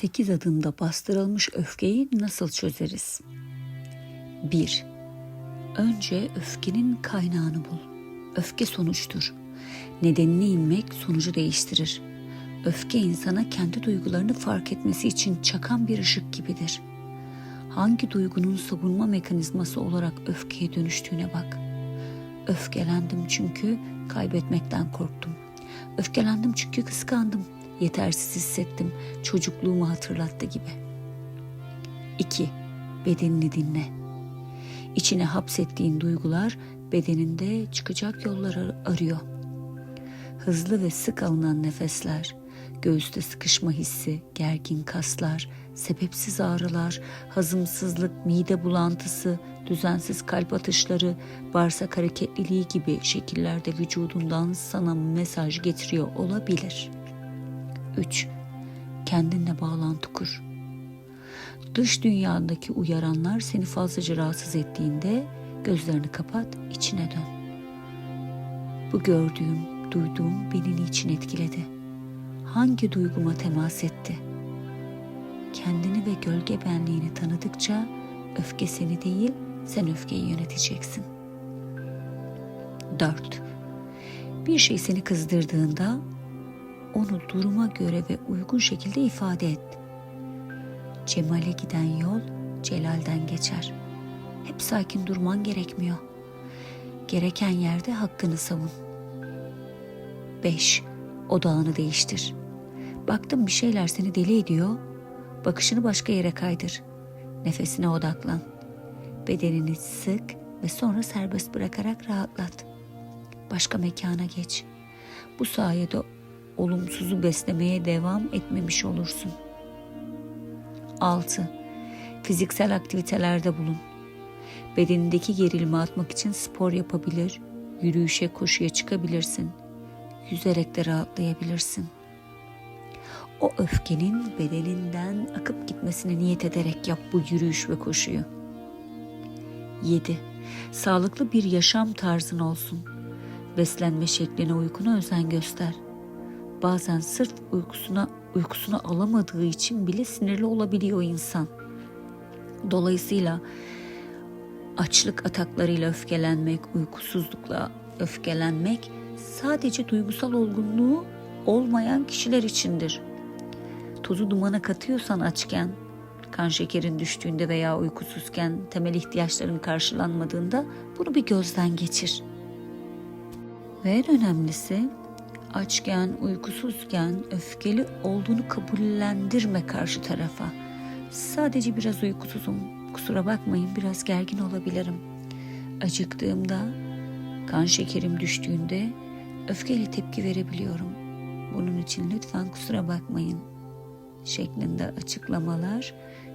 8 adımda bastırılmış öfkeyi nasıl çözeriz? 1. Önce öfkenin kaynağını bul. Öfke sonuçtur. Nedenine inmek sonucu değiştirir. Öfke insana kendi duygularını fark etmesi için çakan bir ışık gibidir. Hangi duygunun savunma mekanizması olarak öfkeye dönüştüğüne bak. Öfkelendim çünkü kaybetmekten korktum. Öfkelendim çünkü kıskandım. Yetersiz hissettim. Çocukluğumu hatırlattı gibi. 2. Bedenini dinle. İçine hapsettiğin duygular bedeninde çıkacak yolları arıyor. Hızlı ve sık alınan nefesler, göğüste sıkışma hissi, gergin kaslar, sebepsiz ağrılar, hazımsızlık, mide bulantısı, düzensiz kalp atışları, bağırsak hareketliliği gibi şekillerde vücudundan sana mesaj getiriyor olabilir. 3. Kendinle bağlantı kur. Dış dünyadaki uyaranlar seni fazlaca rahatsız ettiğinde gözlerini kapat, içine dön. Bu gördüğüm, duyduğum beni niçin etkiledi? Hangi duyguma temas etti? Kendini ve gölge benliğini tanıdıkça öfke seni değil, sen öfkeyi yöneteceksin. 4. Bir şey seni kızdırdığında onu duruma göre ve uygun şekilde ifade et. Cemale giden yol Celal'den geçer. Hep sakin durman gerekmiyor. Gereken yerde hakkını savun. 5. Odağını değiştir. Baktın bir şeyler seni deli ediyor. Bakışını başka yere kaydır. Nefesine odaklan. Bedenini sık ve sonra serbest bırakarak rahatlat. Başka mekana geç. Bu sayede olumsuzu beslemeye devam etmemiş olursun. 6. Fiziksel aktivitelerde bulun. Bedenindeki gerilimi atmak için spor yapabilir, yürüyüşe, koşuya çıkabilirsin. Yüzerek de rahatlayabilirsin. O öfkenin bedeninden akıp gitmesine niyet ederek yap bu yürüyüş ve koşuyu. 7. Sağlıklı bir yaşam tarzın olsun. Beslenme şekline uykuna özen göster. Bazen sırf uykusuna uykusunu alamadığı için bile sinirli olabiliyor insan. Dolayısıyla açlık ataklarıyla öfkelenmek, uykusuzlukla öfkelenmek sadece duygusal olgunluğu olmayan kişiler içindir. Tozu dumana katıyorsan açken, kan şekerin düştüğünde veya uykusuzken, temel ihtiyaçların karşılanmadığında bunu bir gözden geçir. Ve en önemlisi açken, uykusuzken öfkeli olduğunu kabullendirme karşı tarafa. Sadece biraz uykusuzum. Kusura bakmayın biraz gergin olabilirim. Acıktığımda, kan şekerim düştüğünde öfkeyle tepki verebiliyorum. Bunun için lütfen kusura bakmayın şeklinde açıklamalar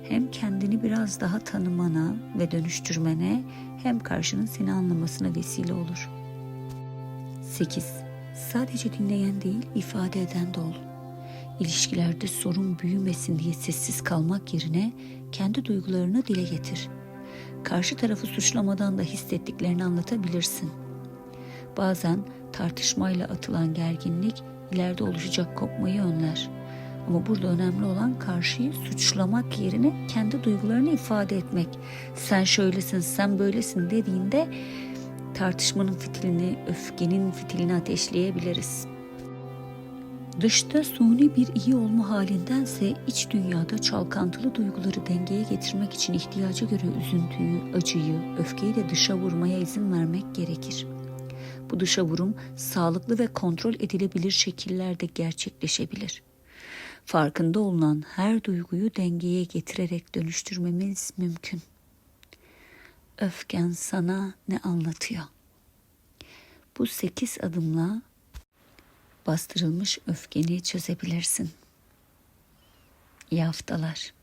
hem kendini biraz daha tanımana ve dönüştürmene hem karşının seni anlamasına vesile olur. 8. Sadece dinleyen değil, ifade eden de ol. İlişkilerde sorun büyümesin diye sessiz kalmak yerine kendi duygularını dile getir. Karşı tarafı suçlamadan da hissettiklerini anlatabilirsin. Bazen tartışmayla atılan gerginlik ileride oluşacak kopmayı önler. Ama burada önemli olan karşıyı suçlamak yerine kendi duygularını ifade etmek. Sen şöylesin, sen böylesin dediğinde tartışmanın fitilini, öfkenin fitilini ateşleyebiliriz. Dışta suni bir iyi olma halindense iç dünyada çalkantılı duyguları dengeye getirmek için ihtiyaca göre üzüntüyü, acıyı, öfkeyi de dışa vurmaya izin vermek gerekir. Bu dışa vurum sağlıklı ve kontrol edilebilir şekillerde gerçekleşebilir. Farkında olunan her duyguyu dengeye getirerek dönüştürmemiz mümkün öfken sana ne anlatıyor? Bu sekiz adımla bastırılmış öfkeni çözebilirsin. İyi haftalar.